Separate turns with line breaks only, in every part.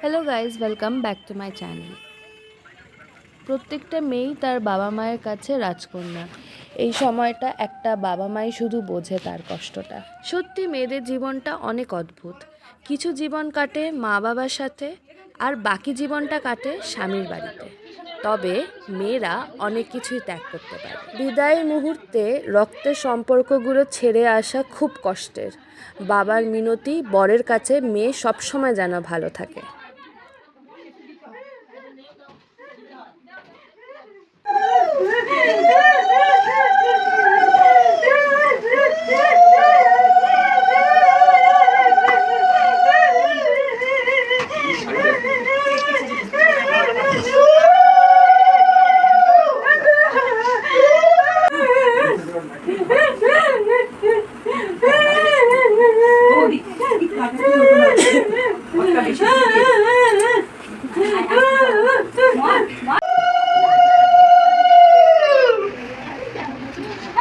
Hello guys welcome back to my channel প্রত্যেকটা মেয়েই তার বাবা মায়ের কাছে রাজকন্যা। এই সময়টা একটা বাবা মাই শুধু বোঝে তার কষ্টটা। সত্যি মেয়েদের জীবনটা অনেক অদ্ভুত। কিছু জীবন কাটে মা বাবার সাথে, আর বাকি জীবনটা কাটে স্বামীর বাড়িতে। তবে মেয়েরা অনেক কিছুই ত্যাগ করতে পারে। বিদায়ের মুহূর্তে রক্তের সম্পর্কগুলো ছেড়ে আসা খুব কষ্টের। বাবার মিনতি বরের কাছে মেয়ে সবসময় যেন ভালো থাকে।
Yeah.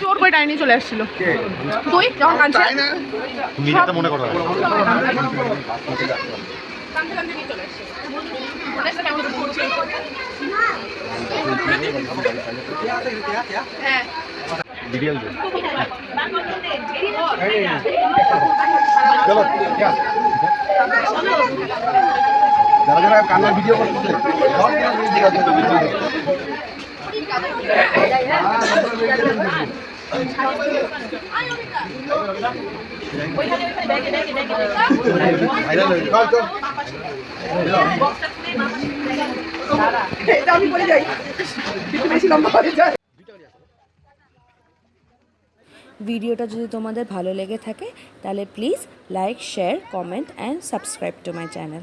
জোর করে টাইনি চলে আসছিল তুই যখন কাঁদছে
মনে করো
মনে হ্যাঁ
চলো যারা যারা কান্নার ভিডিও করতেছে
ভিডিওটা যদি তোমাদের ভালো লেগে থাকে, তাহলে please like share comment and subscribe to my channel